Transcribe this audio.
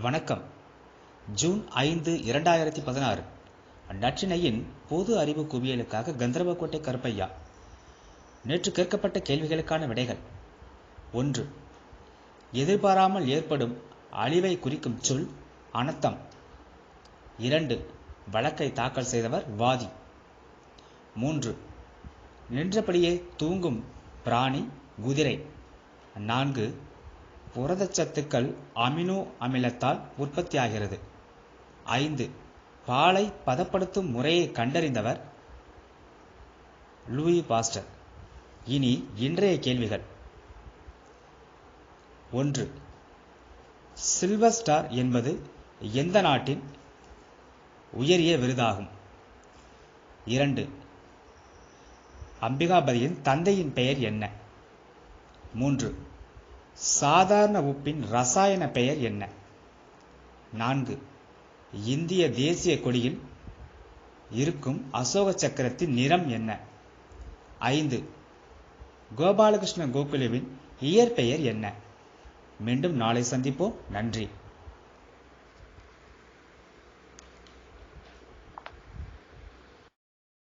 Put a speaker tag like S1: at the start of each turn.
S1: வணக்கம். ஜூன் ஐந்து இரண்டாயிரத்தி பதினாறு. நற்றினையின் பொது அறிவு குவியலுக்காக கந்தர்வக்கோட்டை கருப்பையா. நேற்று கேட்கப்பட்ட கேள்விகளுக்கான விடைகள். ஒன்று எதிர்பாராமல் ஏற்படும் அழிவை குறிக்கும் சொல் அனர்த்தம். இரண்டு வழக்கை தாக்கல் செய்தவர் வாதி. மூன்று நின்றபடியே தூங்கும் பிராணி குதிரை. நான்கு புரதச்சத்துக்கள் அமினோ அமிலத்தால் உற்பத்தியாகிறது. ஐந்து. பாலை பதப்படுத்தும் முறையை கண்டறிந்தவர் லூயி பாஸ்டர். இனி இன்றைய கேள்விகள். ஒன்று. சில்வர் ஸ்டார் என்பது எந்த நாட்டின் உயரிய விருதாகும்? இரண்டு. அம்பிகாபதியின் தந்தையின் பெயர் என்ன? மூன்று. சாதாரண உப்பின் ரசாயன பெயர் என்ன? நான்கு. இந்திய தேசிய கொடியில் இருக்கும் அசோக சக்கரத்தின் நிறம் என்ன? ஐந்து. கோபாலகிருஷ்ண கோகுலுவின் இயற்பெயர் என்ன? மீண்டும் நாளை சந்திப்போம். நன்றி.